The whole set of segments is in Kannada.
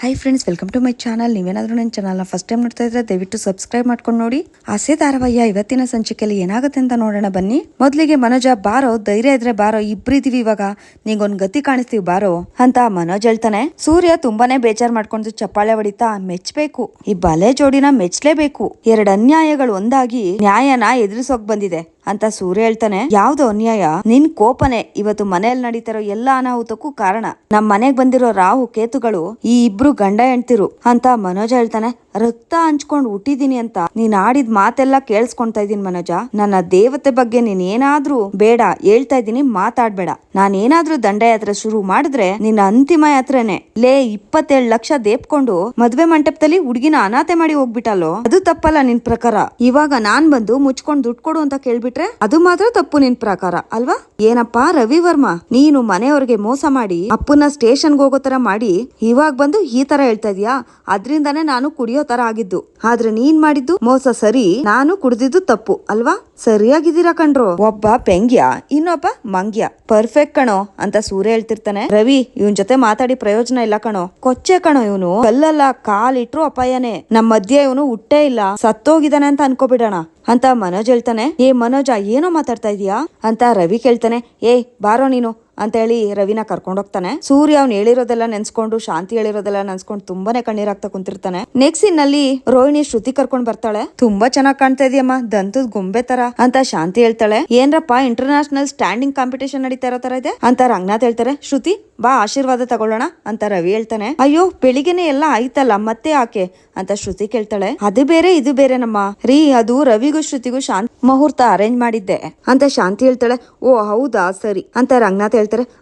Hi friends welcome to my channel ನೀವೇನಾದ್ರೂ ನನ್ನ ಚಾನಲ್ನ ಫಸ್ಟ್ ಟೈಮ್ ನೋಡ್ತಾ ಇದ್ರೆ ದಯವಿಟ್ಟು ಸಬ್ಸ್ಕ್ರೈಬ್ ಮಾಡ್ಕೊಂಡು ನೋಡಿ. ಆಸೆ ಧಾರಾವಾಹಿಯ ಇವತ್ತಿನ ಸಂಚಿಕೆಯಲ್ಲಿ ಏನಾಗುತ್ತೆ ಅಂತ ನೋಡೋಣ ಬನ್ನಿ. ಮೊದಲಿಗೆ ಮನೋಜ, ಬಾರೋ, ಧೈರ್ಯ ಇದ್ರೆ ಬಾರೋ, ಇಬ್ರಿದೀವಿ ಇವಾಗ. ನಿಂಗೊಂದ್ ಗತಿ ಕಾಣಿಸ್ತೀವಿ ಬಾರೋ ಅಂತ ಮನೋಜ್ ಹೇಳ್ತಾನೆ. ಸೂರ್ಯ ತುಂಬಾನೇ ಬೇಜಾರ್ ಮಾಡ್ಕೊಂಡು ಚಪ್ಪಾಳೆ ಹೊಡಿತಾ ಮೆಚ್ಚಬೇಕು ಈ ಬಲೆ ಜೋಡಿನ ಮೆಚ್ಚಲೇಬೇಕು ಎರಡು ಅನ್ಯಾಯಗಳು ಒಂದಾಗಿ ನ್ಯಾಯನ ಎದುರಿಸೋಕ್ ಬಂದಿದೆ. ಅಂತ ಸೂರ್ಯ ಹೇಳ್ತಾನೆ, ಯಾವ್ದು ಅನ್ಯಾಯ? ನಿನ್ ಕೋಪನೆ. ಇವತ್ತು ಮನೆಯಲ್ಲಿ ನಡೀತಿರೋ ಎಲ್ಲಾ ಅನಾಹುತಕ್ಕೂ ಕಾರಣ. ನಮ್ ಮನೆಗ್ ಬಂದಿರೋ ರಾಹು, ಕೇತುಗಳು ಈ ಇಬ್ರು ಗಂಡ ಹೆಂಡ್ತಿರು ಅಂತ ಮನೋಜ ಹೇಳ್ತಾನೆ. ರಕ್ತ ಹಂಚ್ಕೊಂಡ್ ಹುಟ್ಟಿದೀನಿ ಅಂತ ನೀನ್ ಆಡಿದ ಮಾತೆಲ್ಲ ಕೇಳಿಸ್ಕೊಂತಾ ಇದೀನಿ ಮನೋಜ. ನನ್ನ ದೇವತೆ ಬಗ್ಗೆ ನೀನ್ ಏನಾದ್ರೂ ಬೇಡ, ಹೇಳ್ತಾ ಇದೀನಿ ಮಾತಾಡ್ಬೇಡ. ನಾನ್ ಏನಾದ್ರೂ ದಂಡಯಾತ್ರೆ ಶುರು ಮಾಡಿದ್ರೆ ನಿನ್ನ ಅಂತಿಮ ಯಾತ್ರೆನೆ. ಲೇ, ಇಪ್ಪತ್ತೇಳು ಲಕ್ಷ ದೇಪ್ಕೊಂಡು ಮದ್ವೆ ಮಂಟಪದಲ್ಲಿ ಹುಡುಗಿನ ಅನಾಥೆ ಮಾಡಿ ಹೋಗ್ಬಿಟ್ಟಲ್ಲೋ? ಅದು ತಪ್ಪಲ್ಲ ನಿನ್ ಪ್ರಕಾರ. ಇವಾಗ ನಾನ್ ಬಂದು ಮುಚ್ಕೊಂಡ್ ದುಡ್ಡು ಕೊಡು ಅಂತ ಕೇಳ್ಬಿಟ್ರೆ ಅದು ಮಾತ್ರ ತಪ್ಪು ನಿನ್ ಪ್ರಕಾರ, ಅಲ್ವಾ? ಏನಪ್ಪಾ ರವಿವರ್ಮ, ನೀನು ಮನೆಯವ್ರಿಗೆ ಮೋಸ ಮಾಡಿ ಅಪ್ಪನ ಸ್ಟೇಷನ್ಗೆ ಹೋಗೋ ತರ ಮಾಡಿ, ಇವಾಗ ಬಂದು ಈ ತರ ಹೇಳ್ತಾ ಇದೀಯಾ? ಅದ್ರಿಂದಾನೇ ನಾನು ಕುಡಿಯೋ ತರ ಆಗಿದ್ದು. ಆದ್ರೆ ನೀನ್ ಮಾಡಿದ್ದು ಮೋಸ ಸರಿ, ನಾನು ಕುಡಿದಿದ್ದು ತಪ್ಪು, ಅಲ್ವಾ? ಸರಿಯಾಗಿದ್ದೀರಾ ಕಣ್ರು? ಒಬ್ಬ ಪೆಂಗ್ಯ, ಇನ್ನೊಬ್ಬ ಮಂಗ್ಯ. ಪರ್ಫೆಕ್ಟ್ ಕಣೋ, ಅಂತ ಸೂರ್ಯ ಹೇಳ್ತಿರ್ತಾನೆ. ರವಿ, ಇವನ್ ಜೊತೆ ಮಾತಾಡಿ ಪ್ರಯೋಜನ ಇಲ್ಲ ಕಣೋ. ಕೊಚ್ಚೆ ಕಣೋ ಇವನು. ಕಲ್ಲಲ್ಲ, ಕಾಲಿಟ್ರು ಅಪಾಯನೇ. ನಮ್ಮ ಮಧ್ಯೆ ಇವನು ಹುಟ್ಟೇ ಇಲ್ಲ. ಸತ್ತೋಗಿದಾನೆ ಅಂತ ಅನ್ಕೋಬಿಡೋಣ. ಅಂತ ಮನೋಜ್ ಹೇಳ್ತಾನೆ ಏ ಮನೋಜ ಏನೋ ಮಾತಾಡ್ತಾ ಇದೀಯಾ? ಅಂತ ರವಿ ಕೇಳ್ತಾನೆ ಏ ಬಾರೋ ನೀನು. ಅಂತ ಹೇಳಿ ರವಿನ ಕರ್ಕೊಂಡ್ ಹೋಗ್ತಾನೆ. ಸೂರ್ಯ ಅವ್ನು ಹೇಳಿರೋದೆಲ್ಲ ನೆನ್ಸ್ಕೊಂಡು, ಶಾಂತಿ ಹೇಳಿರೋದೆಲ್ಲ ನೆನ್ಸ್ಕೊಂಡು ತುಂಬಾನೇ ಕಣ್ಣೀರಾಗ್ತಾ ಕುಂತಿರ್ತಾನೆ. ನೆಕ್ಸ್ಟ್ ಸೀನ್ನಲ್ಲಿ ರೋಹಿಣಿ ಶ್ರುತಿ ಕರ್ಕೊಂಡ್ ಬರ್ತಾಳೆ. ತುಂಬಾ ಚೆನ್ನಾಗ್ ಕಾಣ್ತಾ ಇದೆಯಮ್ಮ, ದಂತದ ಗೊಂಬೆ ತರ ಅಂತ ಶಾಂತಿ ಹೇಳ್ತಾಳೆ. ಏನ್ರಪ್ಪ ಇಂಟರ್ನ್ಯಾಷನಲ್ ಸ್ಟ್ಯಾಂಡಿಂಗ್ ಕಾಂಪಿಟೇಷನ್ ನಡೀತಾ ಇರೋ ತರ ಇದೆ? ಅಂತ ರಂಗನಾಥ್ ಹೇಳ್ತಾರೆ. ಶ್ರುತಿ, ಬಾ, ಆಶೀರ್ವಾದ ತಗೊಳ್ಳೋಣ ಅಂತ ರವಿ ಹೇಳ್ತಾನೆ. ಅಯ್ಯೋ, ಬೆಳಿಗ್ಗೆನೆ ಎಲ್ಲ ಆಯ್ತಲ್ಲ, ಮತ್ತೆ ಯಾಕೆ? ಅಂತ ಶ್ರುತಿ ಕೇಳ್ತಾಳೆ. ಅದು ಬೇರೆ, ಇದು ಬೇರೆ ನಮ್ಮ ರೀ, ಅದು ರವಿಗೂ ಶ್ರುತಿಗೂ ಶಾಂತಿ ಮುಹೂರ್ತ ಅರೇಂಜ್ ಮಾಡಿದ್ದೆ ಅಂತ ಶಾಂತಿ ಹೇಳ್ತಾಳೆ. ಓ, ಹೌದಾ? ಸರಿ, ಅಂತ ರಂಗನಾಥ್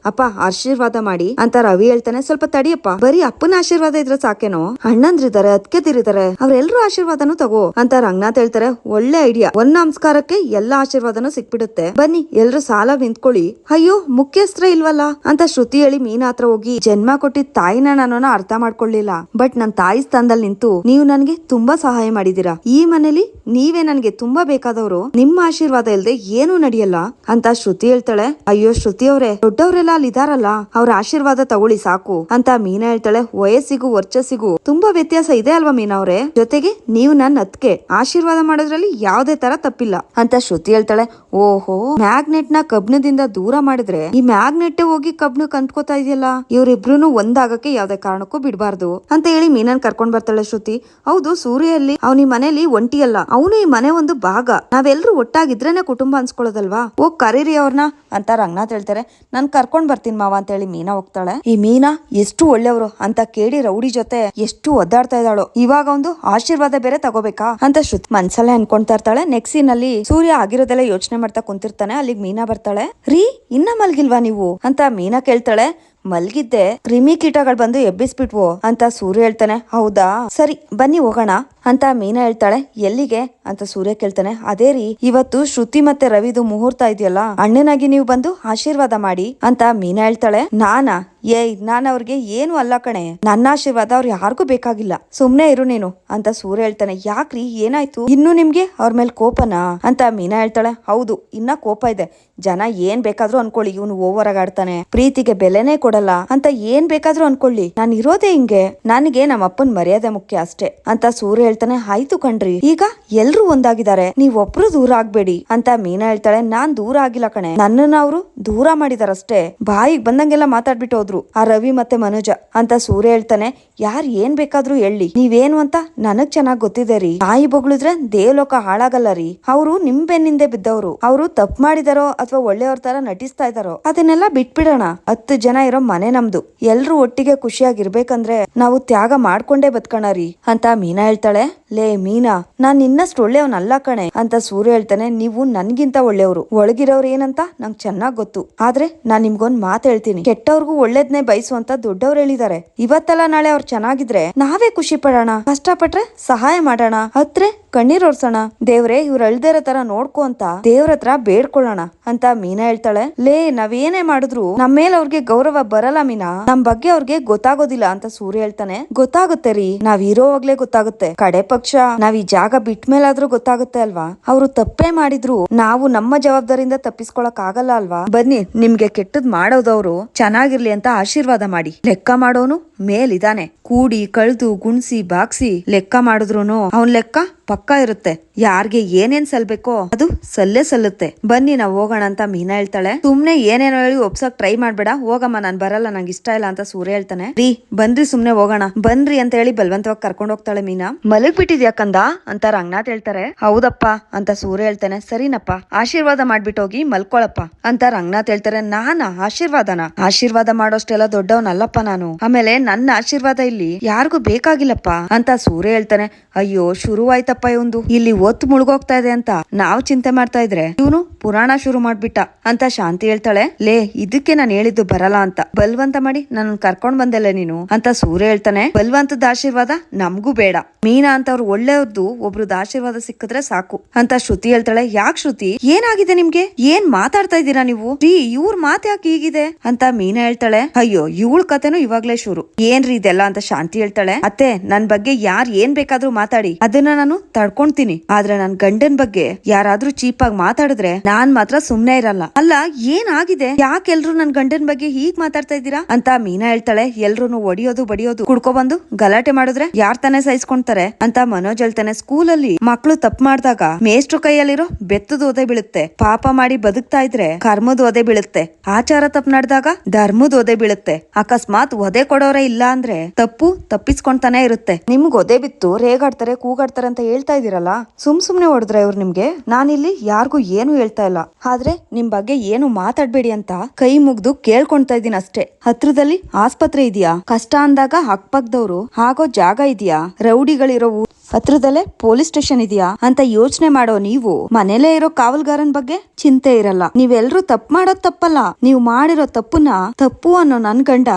ಅಪ್ಪ, ಆಶೀರ್ವಾದ ಮಾಡಿ ಅಂತ ರವಿ ಹೇಳ್ತಾನೆ. ಸ್ವಲ್ಪ ತಡಿಯಪ್ಪ, ಬರೀ ಅಪ್ಪನ ಆಶೀರ್ವಾದ ಇದ್ರೆ ಸಾಕೇನೋ? ಅಣ್ಣಂದ್ರಿದ್ದಾರೆ ಅತ್ಕೆದಿರಿದ್ದಾರೆ ಅವ್ರೆಲ್ರೂ ಆಶೀರ್ವಾದನು ತಗೋ ಅಂತ ರಂಗನಾಥ್ ಹೇಳ್ತಾರೆ. ಒಳ್ಳೆ ಐಡಿಯಾ ಒಂದ್ ನಮಸ್ಕಾರಕ್ಕೆ ಎಲ್ಲಾ ಆಶೀರ್ವಾದನು ಸಿಕ್ಬಿಡುತ್ತೆ. ಬನ್ನಿ, ಎಲ್ರು ಸಾಲ ನಿಂತ್ಕೊಳ್ಳಿ ಅಯ್ಯೋ ಮುಖ್ಯಸ್ತ್ರ ಇಲ್ವಲ್ಲ? ಅಂತ ಶ್ರುತಿ ಹೇಳಿ ಮೀನಾ ಹತ್ರ ಹೋಗಿ, ಜನ್ಮ ಕೊಟ್ಟಿದ್ ತಾಯಿನ ನಾನು ಅರ್ಥ ಮಾಡ್ಕೊಳ್ಳಿಲ್ಲ. ಬಟ್ ನನ್ ತಾಯಿ ಸ್ಥಾನದಲ್ಲಿ ನಿಂತು ನೀವು ನನ್ಗೆ ತುಂಬಾ ಸಹಾಯ ಮಾಡಿದೀರಾ. ಈ ಮನೇಲಿ ನೀವೇ ನನ್ಗೆ ತುಂಬಾ ಬೇಕಾದವರು. ನಿಮ್ಮ ಆಶೀರ್ವಾದ ಇಲ್ದೆ ಏನೂ ನಡೆಯಲ್ಲ? ಅಂತ ಶ್ರುತಿ ಹೇಳ್ತಾಳೆ. ಅಯ್ಯೋ, ಶ್ರುತಿ ಅವ್ರೆ ದೊಡ್ಡವರೆಲ್ಲ ಅಲ್ಲಿ ಇದಾರಲ್ಲ, ಅವ್ರ ಆಶೀರ್ವಾದ ತಗೊಳ್ಳಿ ಸಾಕು ಅಂತ ಮೀನಾ ಹೇಳ್ತಾಳೆ. ವಯಸ್ಸಿಗೂ ವರ್ಚಸ್ಸಿಗೂ ತುಂಬಾ ವ್ಯತ್ಯಾಸ ಇದೆ ಅಲ್ವಾ ಮೀನಾ ಅವ್ರೆ? ಜೊತೆಗೆ ನೀವು ನನ್ನ ಅತ್ಕೆ ಆಶೀರ್ವಾದ ಮಾಡೋದ್ರಲ್ಲಿ ಯಾವ್ದೇ ತರ ತಪ್ಪಿಲ್ಲ ಅಂತ ಶ್ರುತಿ ಹೇಳ್ತಾಳೆ. ಓಹೋ ಮ್ಯಾಗ್ನೆಟ್ನ ಕಬ್ಣದಿಂದ ದೂರ ಮಾಡಿದ್ರೆ ಈ ಮ್ಯಾಗ್ನೆಟ್ ಹೋಗಿ ಕಬ್ಣ ಕಂತ್ಕೋತಾ ಇದೆಯಲ್ಲ? ಇವ್ರಿಬ್ರು ಒಂದಾಗಕ್ಕೆ ಯಾವ್ದೇ ಕಾರಣಕ್ಕೂ ಬಿಡಬಾರ್ದು ಅಂತ ಹೇಳಿ ಮೀನನ್ ಕರ್ಕೊಂಡ್ ಬರ್ತಾಳೆ ಶ್ರುತಿ. ಹೌದು ಸೂರ್ಯಲ್ಲಿ ಅವ್ನ ಈ ಮನೇಲಿ ಒಂಟಿ ಅಲ್ಲ, ಅವನು ಈ ಮನೆ ಒಂದು ಭಾಗ. ನಾವೆಲ್ಲರೂ ಒಟ್ಟಾಗಿದ್ರೇನೆ ಕುಟುಂಬ ಅನ್ಸ್ಕೊಳ್ಳೋದಲ್ವಾ? ಓ ಕರೀರಿ ಅವ್ರನ್ನ ಅಂತ ರಂಗನಾಥ್ ಹೇಳ್ತಾರೆ. ನಾನ್ ಕರ್ಕೊಂಡ್ ಬರ್ತೀನಿ ಮಾವ ಅಂತ ಹೇಳಿ ಮೀನಾ ಹೋಗ್ತಾಳೆ. ಈ ಮೀನಾ ಎಷ್ಟು ಒಳ್ಳೆಯವರು ಅಂತ ಕೇಳಿ ರೌಡಿ ಜೊತೆ ಎಷ್ಟು ಒದ್ದಾಡ್ತಾ ಇದ್ದಾಳು. ಇವಾಗ ಒಂದು ಆಶೀರ್ವಾದ ಬೇರೆ ತಗೋಬೇಕಾ ಅಂತ ಶ್ರುತ್ ಮನ್ಸಲ್ಲೇ ಅನ್ಕೊಂತಾ ಇರ್ತಾಳೆ. ನೆಕ್ಸ್ಟ್ ಸೀನ್ ಅಲ್ಲಿ ಸೂರ್ಯ ಆಗಿರೋದೆಲ್ಲ ಯೋಚನೆ ಮಾಡ್ತಾ ಕುಂತಿರ್ತಾನೆ. ಅಲ್ಲಿಗೆ ಮೀನಾ ಬರ್ತಾಳೆ. ರೀ, ಇನ್ನ ಮಲ್ಗಿಲ್ವಾ ನೀವು? ಅಂತ ಮೀನಾ ಕೇಳ್ತಾಳೆ. ಮಲ್ಗಿದ್ದೆ. ಕ್ರಿಮಿ ಕೀಟಗಳು ಬಂದು ಎಬ್ಬಿಸ್ಬಿಟ್ವು ಅಂತ ಸೂರ್ಯ ಹೇಳ್ತಾನೆ. ಹೌದಾ? ಸರಿ, ಬನ್ನಿ ಹೋಗೋಣ ಅಂತ ಮೀನಾ ಹೇಳ್ತಾಳೆ. ಎಲ್ಲಿಗೆ? ಅಂತ ಸೂರ್ಯ ಕೇಳ್ತಾನೆ. ಅದೇ ರೀ, ಇವತ್ತು ಶ್ರುತಿ ಮತ್ತೆ ರವಿದು ಮುಹೂರ್ತ ಇದೆಯಲ್ಲ, ಅಣ್ಣನಾಗಿ ನೀವು ಬಂದು ಆಶೀರ್ವಾದ ಮಾಡಿ ಅಂತ ಮೀನಾ ಹೇಳ್ತಾಳೆ. ನಾನಾ? ಏಯ್, ನಾನು ಅವ್ರಿಗೆ ಏನು ಅಲ್ಲ ಕಣೆ. ನನ್ನ ಆಶೀರ್ವಾದ ಅವ್ರು ಯಾರಿಗೂ ಬೇಕಾಗಿಲ್ಲ. ಸುಮ್ನೆ ಇರು ನೀನು ಅಂತ ಸೂರ್ಯ ಹೇಳ್ತಾನೆ. ಯಾಕ್ರಿ? ಏನಾಯ್ತು? ಇನ್ನು ನಿಮ್ಗೆ ಅವ್ರ ಮೇಲೆ ಕೋಪನಾ? ಅಂತ ಮೀನಾ ಹೇಳ್ತಾಳೆ. ಹೌದು, ಇನ್ನ ಕೋಪ ಇದೆ. ಜನ ಏನ್ ಬೇಕಾದ್ರೂ ಅನ್ಕೊಳ್ಳಿ. ಇವನು ಓವರ್ ಆಗಾಡ್ತಾನೆ ಪ್ರೀತಿಗೆ ಬೆಲೆನೇ ಕೊಡಲ್ಲ. ಅಂತ ಏನ್ ಬೇಕಾದ್ರೂ ಅನ್ಕೊಳ್ಳಿ. ನಾನ್ ಇರೋದೇ ಹಿಂಗೆ. ನನಗೆ ನಮ್ಮ ಅಪ್ಪನ್ ಮರ್ಯಾದೆ ಮುಖ್ಯ ಅಷ್ಟೇ. ಅಂತ ಸೂರ್ಯ ಹೇಳ್ತಾನೆ. ಆಯ್ತು ಕಣ್ರಿ. ಈಗ ಎಲ್ರು ಒಂದಾಗಿದ್ದಾರೆ. ನೀವ್ ಒಬ್ರು ದೂರ ಆಗ್ಬೇಡಿ ಅಂತ ಮೀನಾ ಹೇಳ್ತಾಳೆ. ನಾನ್ ದೂರ ಆಗಿಲ್ಲ ಕಣೆ. ನನ್ನನ್ನ ಅವರು ದೂರ ಮಾಡಿದಾರಷ್ಟೇ. ಬಾಯಿಗೆ ಬಂದಂಗೆಲ್ಲ ಮಾತಾಡ್ಬಿಟ್ಟು ಹೋದ್ರು. ಆ ರವಿ ಮತ್ತೆ ಮನೋಜ ಅಂತ ಸೂರ್ಯ ಹೇಳ್ತಾನೆ ಯಾರ್ ಏನ್ ಬೇಕಾದ್ರೂ ಹೇಳಿ. ನೀವೇನು ಅಂತ ನನಗ್ ಚೆನ್ನಾಗ್ ಗೊತ್ತಿದೆ ರೀ. ತಾಯಿ ಬೊಗಳಿದ್ರೆ ದೇವಲೋಕ ಹಾಳಾಗಲ್ಲ ರೀ. ಅವರು ನಿಮ್ ಬೆನ್ನಿಂದೆ ಬಿದ್ದವರು. ಅವರು ತಪ್ಪು ಮಾಡಿದಾರೋ ಅಥವಾ ಒಳ್ಳೆಯವ್ರ ತರ ನಟಿಸ್ತಾ ಇದಾರೋ ಅದನ್ನೆಲ್ಲ ಬಿಟ್ಬಿಡೋಣ. ಹತ್ತು ಜನ ಇರೋ ಮನೆ ನಮ್ದು. ಎಲ್ರು ಒಟ್ಟಿಗೆ ಖುಷಿಯಾಗಿರ್ಬೇಕಂದ್ರೆ ನಾವು ತ್ಯಾಗ ಮಾಡ್ಕೊಂಡೇ ಬದ್ಕೋಣ ರೀ. ಅಂತ ಮೀನಾ ಹೇಳ್ತಾಳೆ. ಲೇ ಮೀನಾ, ನಾನ್ ನಿನ್ನಷ್ಟು ಒಳ್ಳೆಯವನಲ್ಲ ಕಣೆ. ಅಂತ ಸೂರ್ಯ ಹೇಳ್ತಾನೆ. ನೀವು ನನ್ಗಿಂತ ಒಳ್ಳೆಯವರು. ಒಳಗಿರೋರು ಏನಂತ ನಂಗ್ ಚೆನ್ನಾಗ್ ಗೊತ್ತು. ಆದ್ರೆ ನಾನ್ ನಿಮ್ಗೊಂದ್ ಮಾತ್ ಹೇಳ್ತೀನಿ. ಕೆಟ್ಟವ್ರಿಗೂ ಒಳ್ಳೇದ್ನೇ ಬಯಸುವಂತ ದೊಡ್ಡವ್ರು ಹೇಳಿದ್ದಾರೆ ಇವತ್ತಲ್ಲ ನಾಳೆ ಅವ್ರು ಚೆನ್ನಾಗಿದ್ರೆ ನಾವೇ ಖುಷಿ ಪಡೋಣ. ಕಷ್ಟಪಟ್ರೆ ಸಹಾಯ ಮಾಡೋಣ. ಹತ್ರೆ ಕಣ್ಣೀರ್ ಒರ್ಸೋಣ. ದೇವ್ರೆ, ಇವ್ರು ಅಳ್ದೇ ಇರೋ ತರ ನೋಡ್ಕೊ ಅಂತ ದೇವ್ರ ಹತ್ರ ಬೇಡ್ಕೊಳ್ಳೋಣ ಅಂತ ಮೀನಾ ಹೇಳ್ತಾಳೆ. ಲೇ, ನಾವೇನೇ ಮಾಡಿದ್ರು ನಮ್ಮ ಮೇಲೆ ಅವ್ರಿಗೆ ಗೌರವ ಬರಲ್ಲ ಮೀನಾ. ನಮ್ ಬಗ್ಗೆ ಅವ್ರಿಗೆ ಗೊತ್ತಾಗೋದಿಲ್ಲ ಅಂತ ಸೂರ್ಯ ಹೇಳ್ತಾನೆ. ಗೊತ್ತಾಗುತ್ತೆ ರೀ. ನಾವ್ ಇರೋವಾಗ್ಲೇ ಗೊತ್ತಾಗುತ್ತೆ. ಕಡೆ ಪಕ್ಷ, ನಾವ್ ಈ ಜಾಗ ಬಿಟ್ಟ ಮೇಲಾದ್ರೂ ಗೊತ್ತಾಗುತ್ತೆ ಅಲ್ವಾ? ಅವ್ರು ತಪ್ಪೇ ಮಾಡಿದ್ರು ನಾವು ನಮ್ಮ ಜವಾಬ್ದಾರಿಯಿಂದ ತಪ್ಪಿಸ್ಕೊಳಕ್ ಆಗಲ್ಲ ಅಲ್ವಾ? ಬನ್ನಿ, ನಿಮ್ಗೆ ಕೆಟ್ಟದ್ ಮಾಡೋದವ್ರು ಚೆನ್ನಾಗಿರ್ಲಿ ಅಂತ ಆಶೀರ್ವಾದ ಮಾಡಿ. ಲೆಕ್ಕ ಮಾಡೋನು ಮೇಲಿದಾನೆ. ಕೂಡಿ ಕಳ್ದು ಗುಣ್ಸಿ ಬಾಗ್ಸಿ ಲೆಕ್ಕ ಮಾಡಿದ್ರುನು ಅವ್ನ್ ಲೆಕ್ಕ? ಪಕ್ಕ ಇರುತ್ತೆ. ಯಾರ್ಗೆ ಏನೇನ್ ಸಲ್ಬೇಕೋ ಅದು ಸಲ್ಲೇ ಸಲ್ಲುತ್ತೆ. ಬನ್ನಿ ನಾವ್ ಹೋಗೋಣ ಅಂತ ಮೀನಾ ಹೇಳ್ತಾಳೆ. ಸುಮ್ನೆ ಏನೇನೋ ಹೇಳಿ ಒಪ್ಸಕ್ ಟ್ರೈ ಮಾಡ್ಬೇಡ. ಹೋಗಮ್ಮ, ನಾನ್ ಬರಲ್ಲ, ನಂಗೆ ಇಷ್ಟ ಇಲ್ಲ ಅಂತ ಸೂರ್ಯ ಹೇಳ್ತಾನೆ. ರೀ ಬನ್ರಿ ಸುಮ್ನೆ ಹೋಗೋಣ. ಬನ್ರಿ ಅಂತ ಹೇಳಿ ಬಲವಂತವಾಗಿ ಕರ್ಕೊಂಡ್ ಹೋಗ್ತಾಳೆ ಮೀನಾ. ಮಲಗ್ ಬಿಟ್ಟಿದ್ಯಾಕಂದ ಅಂತ ರಂಗನಾಥ್ ಹೇಳ್ತಾರೆ. ಹೌದಪ್ಪ, ಅಂತ ಸೂರ್ಯ ಹೇಳ್ತಾನೆ. ಸರಿನಪ್ಪ, ಆಶೀರ್ವಾದ ಮಾಡ್ಬಿಟ್ಟು ಹೋಗಿ ಮಲ್ಕೊಳಪ್ಪ, ಅಂತ ರಂಗನಾಥ್ ಹೇಳ್ತಾರೆ. ನಾನ ಆಶೀರ್ವಾದನ? ಆಶೀರ್ವಾದ ಮಾಡೋಷ್ಟೆಲ್ಲ ದೊಡ್ಡವನಲ್ಲಪ್ಪ ನಾನು. ಆಮೇಲೆ ನನ್ನ ಆಶೀರ್ವಾದ ಇಲ್ಲಿ ಯಾರಿಗೂ ಬೇಕಾಗಿಲ್ಲಪ್ಪ, ಅಂತ ಸೂರ್ಯ ಹೇಳ್ತಾನೆ. ಅಯ್ಯೋ, ಶುರುವಾಯ್ತಪ್ಪ. ಇವಂದು. ಇಲ್ಲಿ ಒತ್ತು ಮುಳುಗೋಗ್ತಾ ಇದೆ ಅಂತ ನಾವ್ ಚಿಂತೆ ಮಾಡ್ತಾ ಇದ್ರೆ ಇವನು ಪುರಾಣ ಶುರು ಮಾಡ್ಬಿಟ್ಟ ಅಂತ ಶಾಂತಿ ಹೇಳ್ತಾಳೆ. ಲೇ, ಇದಕ್ಕೆ ನಾನು ಹೇಳಿದ್ದು ಬರಲ್ಲ ಅಂತ. ಬಲ್ವಂತ ಮಾಡಿ ನನ್ನ ಕರ್ಕೊಂಡ್ ಬಂದೆಲ್ಲ ನೀನು ಅಂತ ಸೂರ್ಯ ಹೇಳ್ತಾನೆ. ಬಲ್ವಂತದ ಆಶೀರ್ವಾದ ನಮ್ಗೂ ಬೇಡ. ಮೀನಾ ಅಂತ ಅವ್ರು ಒಳ್ಳೆಯವ್ರದ್ದು ಒಬ್ರದ್ದು ಆಶೀರ್ವಾದ ಸಿಕ್ಕಿದ್ರೆ ಸಾಕು ಅಂತ ಶ್ರುತಿ ಹೇಳ್ತಾಳೆ. ಯಾಕೆ ಶ್ರುತಿ? ಏನಾಗಿದೆ ನಿಮ್ಗೆ? ಏನ್ ಮಾತಾಡ್ತಾ ಇದ್ದೀರಾ ನೀವು? ರೀ, ಇವ್ರ ಮಾತ್ ಯಾಕೆ ಹೀಗಿದೆ? ಅಂತ ಮೀನಾ ಹೇಳ್ತಾಳೆ. ಅಯ್ಯೋ, ಇವಳ ಕತೆನೂ ಇವಾಗ್ಲೇ ಶುರು. ಏನ್ರಿ ಇದೆಲ್ಲ ಅಂತ ಶಾಂತಿ ಹೇಳ್ತಾಳೆ. ಅತ್ತೆ, ನನ್ ಬಗ್ಗೆ ಯಾರ್ ಏನ್ ಬೇಕಾದ್ರೂ ಮಾತಾಡಿ. ಅದನ್ನ ನಾನು ತಡ್ಕೊಂತೀನಿ. ಆದ್ರೆ ನನ್ ಗಂಡನ್ ಬಗ್ಗೆ ಯಾರಾದ್ರೂ ಚೀಪ್ ಆಗಿ ಮಾತಾಡಿದ್ರೆ ನಾನ್ ಮಾತ್ರ ಸುಮ್ನೆ ಇರಲ್ಲ. ಅಲ್ಲ, ಏನಾಗಿದೆ? ಯಾಕೆ ಯಾಕೆಲ್ರು ನನ್ ಗಂಡನ್ ಬಗ್ಗೆ ಹೀಗ್ ಮಾತಾಡ್ತಾ ಇದ್ದೀರಾ? ಅಂತ ಮೀನಾ ಹೇಳ್ತಾಳೆ. ಎಲ್ರು ಒಡಿಯೋದು, ಬಡಿಯೋದು. ಕುಡ್ಕೊ ಬಂದು ಗಲಾಟೆ ಮಾಡಿದ್ರೆ ಯಾರ್ ತಾನೇ ಸಹಿಸ್ಕೊಂತಾರೆ? ಅಂತ ಮನೋಜ್ ಹೇಳ್ತಾನೆ. ಸ್ಕೂಲಲ್ಲಿ ಮಕ್ಳು ತಪ್ಪು ಮಾಡಿದಾಗ ಮೇಷ್ಟ್ರು ಕೈಯಲ್ಲಿರೋ ಬೆತ್ತದ ಓದೆ ಬೀಳುತ್ತೆ. ಪಾಪ ಮಾಡಿ ಬದುಕ್ತಾ ಇದ್ರೆ ಕರ್ಮದ ಒದೆ ಬೀಳುತ್ತೆ. ಆಚಾರ ತಪ್ಪು ನಡೆದಾಗ ಧರ್ಮದ ಒದೆ ಬೀಳುತ್ತೆ. ಅಕಸ್ಮಾತ್ ಒದೆ ಕೊಡೋರೇ ಇಲ್ಲ ಅಂದ್ರೆ ತಪ್ಪು ತಪ್ಪಿಸ್ಕೊಂತಾನೆ ಇರುತ್ತೆ. ನಿಮ್ಗೆ ಒದೆ ಬಿತ್ತು, ರೇಗಾಡ್ತಾರೆ, ಕೂಗಾಡ್ತಾರೆ ಅಂತ ಹೇಳ್ತಾ ಇದೀರಲ್ಲ ಸುಮ್ ಸುಮ್ನೆ ಹೊಡೆದ್ರೆ ಇವ್ರು ನಿಮ್ಗೆ? ನಾನಿಲ್ಲಿ ಯಾರಿಗೂ ಏನು ಹೇಳ್ತಾ ಇಲ್ಲ. ಆದ್ರೆ ನಿಮ್ ಬಗ್ಗೆ ಏನು ಮಾತಾಡ್ಬೇಡಿ ಅಂತ ಕೈ ಮುಗ್ದು ಕೇಳ್ಕೊಂತಾ ಇದೀನಿ ಅಷ್ಟೇ. ಹತ್ರದಲ್ಲಿ ಆಸ್ಪತ್ರೆ ಇದೆಯಾ? ಕಷ್ಟ ಅಂದಾಗ ಅಕ್ಪಕ್ದವ್ರು ಆಗೋ ಜಾಗ ಇದೆಯಾ? ರೌಡಿಗಳಿರೋವು ಹತ್ರದಲ್ಲೇ ಪೊಲೀಸ್ ಸ್ಟೇಷನ್ ಇದೆಯಾ? ಅಂತ ಯೋಚನೆ ಮಾಡೋ ನೀವು ಮನೇಲೇ ಇರೋ ಕಾವಲ್ಗಾರನ್ ಬಗ್ಗೆ ಚಿಂತೆ ಇರಲ್ಲ. ನೀವೆಲ್ರೂ ತಪ್ಪು ಮಾಡೋದ್ ತಪ್ಪಲ್ಲ. ನೀವು ಮಾಡಿರೋ ತಪ್ಪುನ ತಪ್ಪು ಅನ್ನೋ ನನ್ ಗಂಡ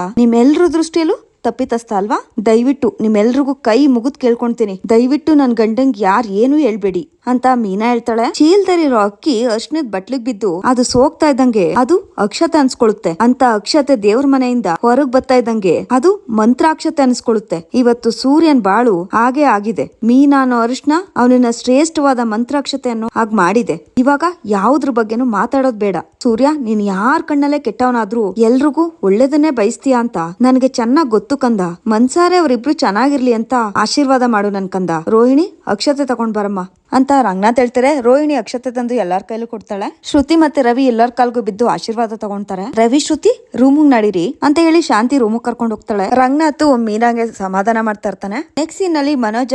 ದೃಷ್ಟಿಯಲ್ಲೂ ತಪ್ಪಿತಸ್ಥ ಅಲ್ವಾ? ದಯವಿಟ್ಟು ನಿಮ್ಮೆಲ್ರಿಗೂ ಕೈ ಮುಗಿದ್ ಕೇಳ್ಕೊಳ್ತೀನಿ ದಯವಿಟ್ಟು ನನ್ನ ಗಂಡಂಗೆ ಯಾರು ಏನು ಹೇಳ್ಬೇಡಿ. ಅಂತ ಮೀನಾ ಹೇಳ್ತಾಳೆ. ಚೀಲ್ದಲ್ಲಿರೋ ಅಕ್ಕಿ ಅರ್ಶನದ ಬಟ್ಲಿಗ್ ಬಿದ್ದು, ಅದು ಸೋಗ್ತಾ ಇದ್ದಂಗೆ, ಅದು ಅಕ್ಷತೆ ಅನ್ಸ್ಕೊಳ್ಳುತ್ತೆ ಅಂತ ಅಕ್ಷತೆ ದೇವ್ರ ಮನೆಯಿಂದ ಹೊರಗ್ ಬರ್ತಾ ಇದ್ದಂಗೆ, ಅದು ಮಂತ್ರಾಕ್ಷತೆ ಅನ್ಸ್ಕೊಳುತ್ತೆ ಇವತ್ತು ಸೂರ್ಯನ್ ಬಾಳು ಹಾಗೆ ಆಗಿದೆ. ಮೀನಾ ಅನ್ನೋ ಅರ್ಶನ ಅವನನ್ನ ಶ್ರೇಷ್ಠವಾದ ಮಂತ್ರಾಕ್ಷತೆಯನ್ನು ಹಾಗ್ ಮಾಡಿದೆ. ಇವಾಗ ಯಾವ್ದ್ರ ಬಗ್ಗೆನೂ ಮಾತಾಡೋದ್ ಬೇಡ. ಸೂರ್ಯ, ನೀನ್ ಯಾರ್ ಕಣ್ಣಲ್ಲೇ ಕೆಟ್ಟವನಾದ್ರೂ ಎಲ್ರಿಗೂ ಒಳ್ಳೇದನ್ನೇ ಬಯಸ್ತೀಯ ಅಂತ ನನಗೆ ಚೆನ್ನಾಗ್ ಗೊತ್ತು ಕಂದ. ಮನ್ಸಾರೆ ಅವರಿಬ್ರು ಚೆನ್ನಾಗಿರ್ಲಿ ಅಂತ ಆಶೀರ್ವಾದ ಮಾಡು ನನ್ ಕಂದ. ರೋಹಿಣಿ, ಅಕ್ಷತೆ ತಗೊಂಡ್ ಬರಮ್ಮ. ಅಂತ ರಂಗನಾಥ್ ಹೇಳ್ತಾರೆ. ರೋಹಿಣಿ ಅಕ್ಷತೆ ತಂದು ಎಲ್ಲಾರ್ ಕೈಲೂ ಕೊಡ್ತಾಳೆ. ಶ್ರುತಿ ಮತ್ತೆ ರವಿ ಎಲ್ಲಾರ್ ಕಾಲ್ಗೂ ಬಿದ್ದು ಆಶೀರ್ವಾದ ತಗೊಂತಾರೆ. ರವಿ, ಶ್ರುತಿ, ರೂಮಿಗೆ ನಡೀರಿ ಅಂತ ಹೇಳಿ ಶಾಂತಿ ರೂಮಿಗೆ ಕರ್ಕೊಂಡು ಹೋಗ್ತಾಳೆ. ರಂಗನಾಥ್ ಮೀನಾಗೆ ಸಮಾಧಾನ ಮಾಡ್ತಾ ಇರ್ತಾನೆ. ನೆಕ್ಸ್ಟ್ ಸೀನ್ ಅಲ್ಲಿ ಮನೋಜ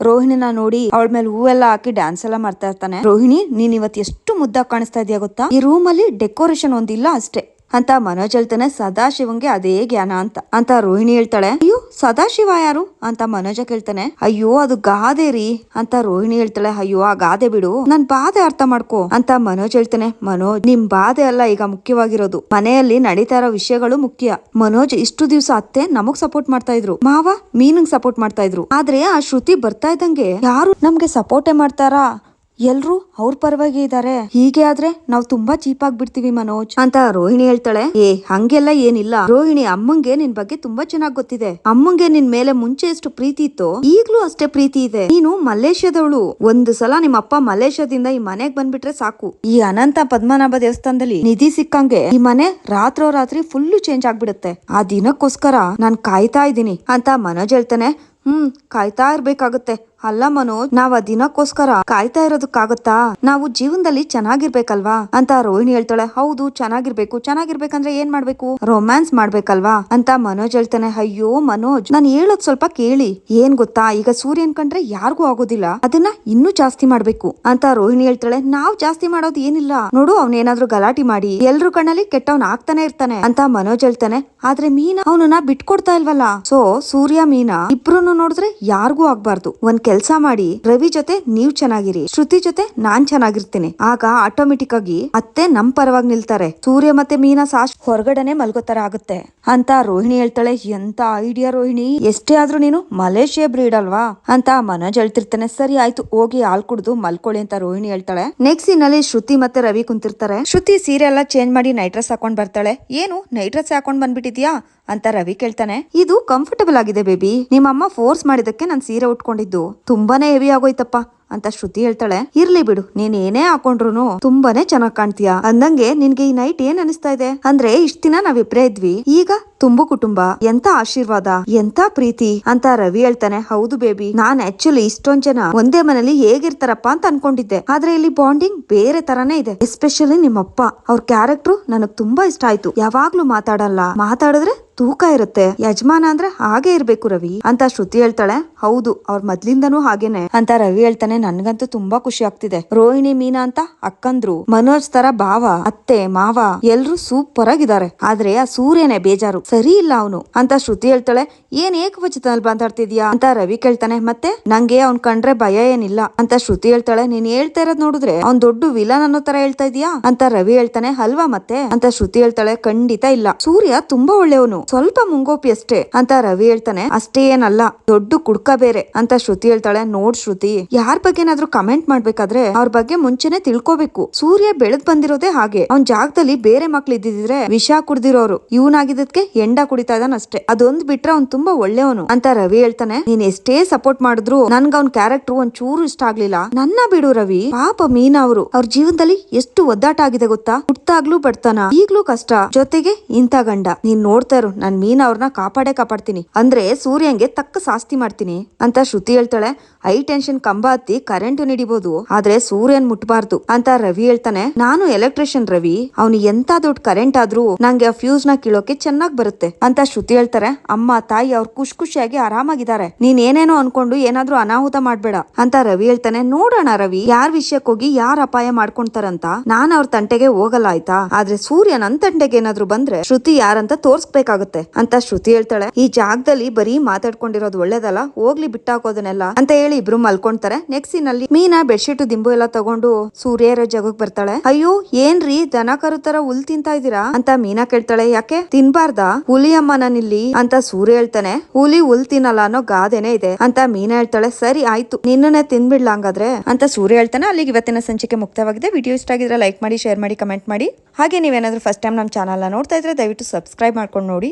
ರೋಹಿಣಿನ ನೋಡಿ ಅವಳ ಮೇಲೆ ಹೂವೆಲ್ಲ ಹಾಕಿ ಡ್ಯಾನ್ಸ್ ಎಲ್ಲ ಮಾಡ್ತಾ ಇರ್ತಾನೆ. ರೋಹಿಣಿ, ನೀನ್ ಇವತ್ತು ಎಷ್ಟು ಮುದ್ದಾಗಿ ಕಾಣಿಸ್ತಾ ಇದೆಯಾ ಗೊತ್ತಾ? ಈ ರೂಮ್ ಅಲ್ಲಿ ಡೆಕೋರೇಷನ್ ಒಂದಿಲ್ಲ ಅಷ್ಟೇ. ಅಂತ ಮನೋಜ್ ಹೇಳ್ತಾನೆ ಸದಾಶಿವಂಗೆ ಅದೇ ಜ್ಞಾನ ಅಂತ ಅಂತ ರೋಹಿಣಿ ಹೇಳ್ತಾಳೆ. ಅಯ್ಯೋ, ಸದಾಶಿವ ಯಾರು? ಅಂತ ಮನೋಜ ಕೇಳ್ತಾನೆ. ಅಯ್ಯೋ, ಅದು ಗಾದೆ ರೀ, ಅಂತ ರೋಹಿಣಿ ಹೇಳ್ತಾಳೆ. ಅಯ್ಯೋ, ಆ ಗಾದೆ ಬಿಡು. ನನ್ ಬಾಧೆ ಅರ್ಥ ಮಾಡ್ಕೋ, ಅಂತ ಮನೋಜ್ ಹೇಳ್ತಾನೆ. ಮನೋಜ್, ನಿಮ್ ಬಾಧೆ ಅಲ್ಲ ಈಗ ಮುಖ್ಯವಾಗಿರೋದು. ಮನೆಯಲ್ಲಿ ನಡೀತಾ ಇರೋ ವಿಷಯಗಳು ಮುಖ್ಯ. ಮನೋಜ್, ಇಷ್ಟು ದಿವಸ ಅತ್ತೆ ನಮಗ್ ಸಪೋರ್ಟ್ ಮಾಡ್ತಾ ಇದ್ರು. ಮಾವ, ಮೀನಿಂಗ್ ಸಪೋರ್ಟ್ ಮಾಡ್ತಾ ಇದ್ರು. ಆದ್ರೆ ಆ ಶ್ರುತಿ ಬರ್ತಾ ಇದ್ದಂಗೆ ಯಾರು ನಮ್ಗೆ ಸಪೋರ್ಟೇ ಮಾಡ್ತಾರಾ? ಎಲ್ರು ಅವ್ರ ಪರವಾಗಿ ಇದಾರೆ. ಹೀಗೆ ಆದ್ರೆ ನಾವು ತುಂಬಾ ಚೀಪ್ ಆಗ್ಬಿಡ್ತೀವಿ ಮನೋಜ್. ಅಂತ ರೋಹಿಣಿ ಹೇಳ್ತಾಳೆ. ಏ, ಹಂಗೆಲ್ಲ ಏನಿಲ್ಲ. ರೋಹಿಣಿ ಅಮ್ಮಂಗೆ ನಿನ್ ಬಗ್ಗೆ ತುಂಬಾ ಚೆನ್ನಾಗ್ ಗೊತ್ತಿದೆ. ಅಮ್ಮಂಗೆ ನಿನ್ ಮೇಲೆ ಮುಂಚೆ ಎಷ್ಟು ಪ್ರೀತಿ ಇತ್ತೋ, ಈಗ್ಲೂ ಅಷ್ಟೇ ಪ್ರೀತಿ ಇದೆ. ನೀನು ಮಲೇಷ್ಯಾದವಳು ಒಂದು ಸಲ ನಿಮ್ಮ ಅಪ್ಪ ಮಲೇಷ್ಯಾದಿಂದ ಈ ಮನೆಗ್ ಬಂದ್ಬಿಟ್ರೆ ಸಾಕು. ಈ ಅನಂತ ಪದ್ಮನಾಭ ದೇವಸ್ಥಾನದಲ್ಲಿ ನಿಧಿ ಸಿಕ್ಕಂಗೆ ಈ ಮನೆ ರಾತ್ರೋ ರಾತ್ರಿ ಫುಲ್ಲು ಚೇಂಜ್ ಆಗ್ಬಿಡುತ್ತೆ. ಆ ದಿನಕ್ಕೋಸ್ಕರ ನಾನ್ ಕಾಯ್ತಾ ಇದ್ದೀನಿ. ಅಂತ ಮನೋಜ್ ಹೇಳ್ತಾನೆ. ಹ್ಮ್, ಕಾಯ್ತಾ ಇರ್ಬೇಕಾಗುತ್ತೆ. ಅಲ್ಲ ಮನೋಜ್, ನಾವ್ ದಿನಕ್ಕೋಸ್ಕರ ಕಾಯ್ತಾ ಇರೋದಕ್ಕಾಗತ್ತಾ? ನಾವು ಜೀವನದಲ್ಲಿ ಚೆನ್ನಾಗಿರ್ಬೇಕಲ್ವಾ? ಅಂತ ರೋಹಿಣಿ ಹೇಳ್ತಾಳೆ. ಹೌದು, ಚೆನ್ನಾಗಿರ್ಬೇಕು. ಚೆನ್ನಾಗಿರ್ಬೇಕಂದ್ರೆ ಏನ್ ಮಾಡ್ಬೇಕು? ರೊಮ್ಯಾನ್ಸ್ ಮಾಡ್ಬೇಕಲ್ವಾ? ಅಂತ ಮನೋಜ್ ಹೇಳ್ತಾನೆ. ಅಯ್ಯೋ ಮನೋಜ್, ನಾನು ಹೇಳೋದ್ ಸ್ವಲ್ಪ ಕೇಳಿ. ಏನ್ ಗೊತ್ತಾ? ಈಗ ಸೂರ್ಯನ್ ಕಂಡ್ರೆ ಯಾರಿಗೂ ಆಗೋದಿಲ್ಲ. ಅದನ್ನ ಇನ್ನೂ ಜಾಸ್ತಿ ಮಾಡ್ಬೇಕು. ಅಂತ ರೋಹಿಣಿ ಹೇಳ್ತಾಳೆ. ನಾವ್ ಜಾಸ್ತಿ ಮಾಡೋದು ಏನಿಲ್ಲ. ನೋಡು, ಅವ್ನೇನಾದ್ರೂ ಗಲಾಟಿ ಮಾಡಿ. ಎಲ್ರು ಕಣ್ಣಲ್ಲಿ ಕೆಟ್ಟವ್ನ ಆಗ್ತಾನೆ ಇರ್ತಾನೆ ಅಂತ ಮನೋಜ್ ಹೇಳ್ತಾನೆ. ಆದ್ರೆ ಮೀನಾ, ಅವನನ್ನ ಬಿಟ್ಕೊಡ್ತಾ ಇಲ್ವಲ್ಲ? ಸೊ ಸೂರ್ಯ, ಮೀನಾ ಇಬ್ರು ನೋಡಿದ್ರೆ ಯಾರಿಗೂ ಆಗ್ಬಾರ್ದು. ಒಂದ್ ಕೆಲ್ಸ ಮಾಡಿ ರವಿ ಜೊತೆ ನೀವ್ ಚೆನ್ನಾಗಿರಿ, ಶ್ರುತಿ ಜೊತೆ ನಾನ್ ಚೆನ್ನಾಗಿರ್ತೀನಿ. ಆಗ ಆಟೋಮೆಟಿಕ್ ಆಗಿ ಅತ್ತೆ ನಮ್ ಪರವಾಗಿ ನಿಲ್ತಾರೆ. ಸೂರ್ಯ ಮತ್ತೆ ಮೀನಾ ಸಾಶ್ ಹೊರಗಡೆನೆ ಮಲ್ಗೋತರ ಆಗುತ್ತೆ. ಅಂತ ರೋಹಿಣಿ ಹೇಳ್ತಾಳೆ, ಎಂತ ಐಡಿಯಾ ರೋಹಿಣಿ? ಎಷ್ಟೇ ಆದ್ರೂ ನೀನು ಮಲೇಷಿಯಾ ಬ್ರೀಡ್ ಅಲ್ವಾ? ಅಂತ ಮನೋಜ್ ಹೇಳ್ತಿರ್ತಾನೆ, ಸರಿ ಆಯ್ತು, ಹೋಗಿ ಹಾಲ್ ಕುಡ್ದು ಮಲ್ಕೊಳ್ಳಿ ಅಂತ ರೋಹಿಣಿ ಹೇಳ್ತಾಳೆ. ನೆಕ್ಸ್ಟ್ ಸೀನ್ ಅಲ್ಲಿ ಶ್ರುತಿ ಮತ್ತೆ ರವಿ ಕುಂತಿರ್ತಾರೆ. ಶ್ರುತಿ ಸೀರೆ ಎಲ್ಲ ಚೇಂಜ್ ಮಾಡಿ ನೈಟ್ ಡ್ರೆಸ್ ಹಾಕೊಂಡ್ ಬರ್ತಾಳೆ. ಏನು ನೈಟ್ ಡ್ರೆಸ್ ಹಾಕೊಂಡ್ ಬಂದ್ಬಿಟ್ಟಿದ್ಯಾ? ಅಂತ ರವಿ ಕೇಳ್ತಾನೆ. ಇದು ಕಂಫರ್ಟಬಲ್ ಆಗಿದೆ ಬೇಬಿ ನಿಮ್ಮಮ್ಮ ಫೋರ್ಸ್ ಮಾಡಿದಕ್ಕೆ ನಾನು ಸೀರೆ ಉಟ್ಕೊಂಡಿದ್ದು. ತುಂಬಾನೇ ಹೆವಿ ಆಗೋಯ್ತಪ್ಪ ಅಂತ ಶ್ರುತಿ ಹೇಳ್ತಾಳೆ. ಇರ್ಲಿ ಬಿಡು, ನೀನ್ ಏನೇ ಹಾಕೊಂಡ್ರು ತುಂಬಾನೇ ಚೆನ್ನಾಗ್ ಕಾಣ್ತೀಯ? ಅಂದಂಗೆ ನಿನ್ಗೆ ಈ ನೈಟ್ ಏನ್ ಅನಿಸ್ತಾ ಇದೆ? ಅಂದ್ರೆ ಇಷ್ಟ ದಿನ ನಾವಿಬ್ರೇ ಇದ್ವಿ. ಈಗ ತುಂಬು ಕುಟುಂಬ, ಎಂತ ಆಶೀರ್ವಾದ, ಎಂತ ಪ್ರೀತಿ ಅಂತ ರವಿ ಹೇಳ್ತಾನೆ. ಹೌದು ಬೇಬಿ ನಾನ್ ಆಕ್ಚುಲಿ ಇಷ್ಟೊಂದ್ ಜನ ಒಂದೇ ಮನೇಲಿ ಹೇಗಿರ್ತಾರಪ್ಪ ಅಂತ ಅನ್ಕೊಂಡಿದ್ದೆ. ಆದ್ರೆ ಇಲ್ಲಿ ಬಾಂಡಿಂಗ್ ಬೇರೆ ತರಾನೇ ಇದೆ. ಎಸ್ಪೆಷಲಿ ನಿಮ್ಮಪ್ಪ, ಅವ್ರ ಕ್ಯಾರೆಕ್ಟ್ರು ನನಗ್ ತುಂಬಾ ಇಷ್ಟ ಆಯ್ತು. ಯಾವಾಗ್ಲೂ ಮಾತಾಡಲ್ಲ. ಮಾತಾಡಿದ್ರೆ ತೂಕ ಇರುತ್ತೆ. ಯಜಮಾನ ಅಂದ್ರೆ ಹಾಗೆ ಇರ್ಬೇಕು ರವಿ. ಅಂತ ಶ್ರುತಿ ಹೇಳ್ತಾಳೆ. ಹೌದು, ಅವ್ರ ಮೊದ್ಲಿಂದನೂ ಹಾಗೇನೆ. ಅಂತ ರವಿ ಹೇಳ್ತಾನೆ. ನನ್ಗಂತೂ ತುಂಬಾ ಖುಷಿ ಆಗ್ತಿದೆ. ರೋಹಿಣಿ, ಮೀನಾ ಅಂತ ಅಕ್ಕಂದ್ರು. ಮನೋಜ್ ತರ ಭಾವ, ಅತ್ತೆ, ಮಾವ ಎಲ್ರು ಸೂಪರ್ ಆಗಿದ್ದಾರೆ. ಆದ್ರೆ ಆ ಸೂರ್ಯನೇ ಬೇಜಾರು. ಸರಿ ಇಲ್ಲ ಅವನು. ಅಂತ ಶ್ರುತಿ ಹೇಳ್ತಾಳೆ. ಏನ್ ಏಕವಚನದಲ್ಲಿ ಮಾತಾಡ್ತಿದ್ಯಾ ಅಂತ ರವಿ ಕೇಳ್ತಾನೆ. ಮತ್ತೆ, ನಂಗೆ ಅವ್ನ್ ಕಂಡ್ರೆ ಭಯ ಏನಿಲ್ಲ. ಅಂತ ಶ್ರುತಿ ಹೇಳ್ತಾಳೆ. ನೀನ್ ಹೇಳ್ತಾ ಇರೋದ್ ನೋಡಿದ್ರೆ ಅವ್ನ್ ದೊಡ್ಡ ವಿಲನ್ ಅನ್ನೋ ತರ ಹೇಳ್ತಾ ಇದೀಯಾ? ಅಂತ ರವಿ ಹೇಳ್ತಾನೆ. ಅಲ್ವಾ ಮತ್ತೆ? ಅಂತ ಶ್ರುತಿ ಹೇಳ್ತಾಳೆ. ಖಂಡಿತ ಇಲ್ಲ. ಸೂರ್ಯ ತುಂಬಾ ಒಳ್ಳೆಯವನು. ಸ್ವಲ್ಪ ಮುಂಗೋಪಿ ಅಷ್ಟೇ ಅಂತ ರವಿ ಹೇಳ್ತಾನೆ. ಅಷ್ಟೇ ಏನಲ್ಲ, ದೊಡ್ಡ ಕುಡ್ಕ ಬೇರೆ ಅಂತ ಶ್ರುತಿ ಹೇಳ್ತಾಳೆ. ನೋಡ್ ಶ್ರುತಿ, ಯಾರ ಬಗ್ಗೆ ಏನಾದ್ರು ಕಮೆಂಟ್ ಮಾಡ್ಬೇಕಾದ್ರೆ ಅವ್ರ ಬಗ್ಗೆ ಮುಂಚೆನೆ ತಿಳ್ಕೋಬೇಕು. ಸೂರ್ಯ ಬೆಳೆದ್ ಬಂದಿರೋದೇ ಹಾಗೆ. ಅವ್ನ್ ಜಾಗದಲ್ಲಿ ಬೇರೆ ಮಕ್ಳು ಇದ್ದಿದ್ರೆ ವಿಷ ಕುಡ್ದಿರೋರು. ಇವನಾಗಿದ್ದಕ್ಕೆ ಎಂಡ ಕುಡಿತಾ ಇದ್ದಾನ ಅಷ್ಟೇ. ಅದೊಂದ್ ಬಿಟ್ರೆ ಅವ್ನ್ ತುಂಬಾ ಒಳ್ಳೆಯವನು ಅಂತ ರವಿ ಹೇಳ್ತಾನೆ. ನೀನ್ ಎಷ್ಟೇ ಸಪೋರ್ಟ್ ಮಾಡಿದ್ರು ನನ್ಗ ಅವ್ನ್ ಕ್ಯಾರೆಕ್ಟರ್ ಒಂದ್ ಚೂರು ಇಷ್ಟ ಆಗ್ಲಿಲ್ಲ. ನನ್ನ ಬಿಡು ರವಿ, ಪಾಪ ಮೀನಾ ಅವರು. ಅವ್ರ ಜೀವನದಲ್ಲಿ ಎಷ್ಟು ಒದ್ದಾಟ ಆಗಿದೆ ಗೊತ್ತಾ? ಹುಟ್ಟಾಗ್ಲೂ ಬಡ್ತಾನ, ಈಗ್ಲೂ ಕಷ್ಟ. ಜೊತೆಗೆ ಇಂತ ಗಂಡ. ನೀನ್ ನೋಡ್ತಾ ನಾನ್ ಮೀನಾ ಅವ್ರನ್ನ ಕಾಪಾಡೇ ಕಾಪಾಡ್ತೀನಿ. ಅಂದ್ರೆ ಸೂರ್ಯಂಗೆ ತಕ್ಕ ಸಾಸ್ತಿ ಮಾಡ್ತೀನಿ ಅಂತ ಶ್ರುತಿ ಹೇಳ್ತಾಳೆ. ಹೈ ಟೆನ್ಷನ್ ಕಂಬ ಹತ್ತಿ ಕರೆಂಟ್ ನಡಿಬಹುದು ಆದ್ರೆ ಸೂರ್ಯನ್ ಮುಟ್ಬಾರ್ದು ಅಂತ ರವಿ ಹೇಳ್ತಾನೆ. ನಾನು ಎಲೆಕ್ಟ್ರಿಷಿಯನ್ ರವಿ ಅವ್ನು ಎಂತ ದೊಡ್ಡ ಕರೆಂಟ್ ಆದ್ರೂ ನಂಗೆ ಆ ಫ್ಯೂಸ್ನ ಕೀಳೋಕೆ ಚೆನ್ನಾಗ್ ಬರುತ್ತೆ ಅಂತ ಶ್ರುತಿ ಹೇಳ್ತಾರೆ. ಅಮ್ಮ, ತಾಯಿ ಅವ್ರು ಖುಷಿ ಖುಷಿಯಾಗಿ ಆರಾಮಾಗಿದ್ದಾರೆ. ನೀನ್ ಏನೇನೋ ಅನ್ಕೊಂಡು ಏನಾದ್ರೂ ಅನಾಹುತ ಮಾಡ್ಬೇಡ ಅಂತ ರವಿ ಹೇಳ್ತಾನೆ. ನೋಡೋಣ ರವಿ, ಯಾರ್ ವಿಷಯಕ್ಕೆ ಹೋಗಿ ಯಾರ್ ಅಪಾಯ ಮಾಡ್ಕೊಂತಾರಂತ ನಾನ್ ಅವ್ರ ತಂಟೆಗೆ ಹೋಗಲ್ಲ ಆಯ್ತಾ? ಆದ್ರೆ ಸೂರ್ಯ ನನ್ ತಂಟೆಗೆ ಏನಾದ್ರು ಬಂದ್ರೆ ಶ್ರುತಿ ಯಾರಂತ ತೋರ್ಸ್ಬೇಕಾಗುತ್ತೆ ಅಂತ ಶ್ರುತಿ ಹೇಳ್ತಾಳೆ. ಈ ಜಾಗದಲ್ಲಿ ಬರೀ ಮಾತಾಡ್ಕೊಂಡಿರೋದು ಒಳ್ಳೇದಲ್ಲ, ಹೋಗ್ಲಿ ಬಿಟ್ಟಾಕೋದನ್ನೆಲ್ಲ ಅಂತ ಹೇಳಿ ಇಬ್ರು ಮಲ್ಕೊಂತಾರೆ. ನೆಕ್ಸ್ಟ್ ಸೀನಲ್ಲಿ ಮೀನಾ ಬೆಡ್ಶೀಟ್ ದಿಂಬು ಎಲ್ಲ ತಗೊಂಡು ಸೂರ್ಯರ ಜಗಕ್ ಬರ್ತಾಳೆ. ಅಯ್ಯೋ, ಏನ್ರಿ ದನ ಕರು ತರ ಹುಲ್ ತಿಂತಾ ಇದೀರಾ ಅಂತ ಮೀನಾ ಕೇಳ್ತಾಳೆ. ಯಾಕೆ? ತಿನ್ಬಾರ್ದಾ? ಹುಲಿ ಅಮ್ಮ ನಾನಿಲ್ಲಿ ಅಂತ ಸೂರ್ಯ ಹೇಳ್ತಾನೆ. ಹುಲಿ ಹುಲ್ ತಿನ್ನಲ್ಲ ಅನ್ನೋ ಗಾದೆನೆ ಇದೆ ಅಂತ ಮೀನಾ ಹೇಳ್ತಾಳೆ. ಸರಿ, ಆಯ್ತು. ನಿನ್ನನ್ನೇ ತಿನ್ಬಿಡ್ಲ ಹಂಗಾದ್ರೆ? ಅಂತ ಸೂರ್ಯ ಹೇಳ್ತಾನೆ. ಅಲ್ಲಿಗೆ ಇವತ್ತಿನ ಸಂಚಿಕೆ ಮುಕ್ತವಾಗಿದೆ. ವಿಡಿಯೋ ಇಷ್ಟ ಆಗಿದ್ರೆ ಲೈಕ್ ಮಾಡಿ, ಶೇರ್ ಮಾಡಿ, ಕಮೆಂಟ್ ಮಾಡಿ. ಹಾಗೆ ನೀವೇನಾದ್ರೂ ಫಸ್ಟ್ ಟೈಮ್ ನಮ್ಮ ಚಾನಲ್ನ ನೋಡ್ತಾ ಇದ್ರೆ ದಯವಿಟ್ಟು ಸಬ್ಸ್ಕ್ರೈಬ್ ಮಾಡ್ಕೊಂಡು ನೋಡಿ.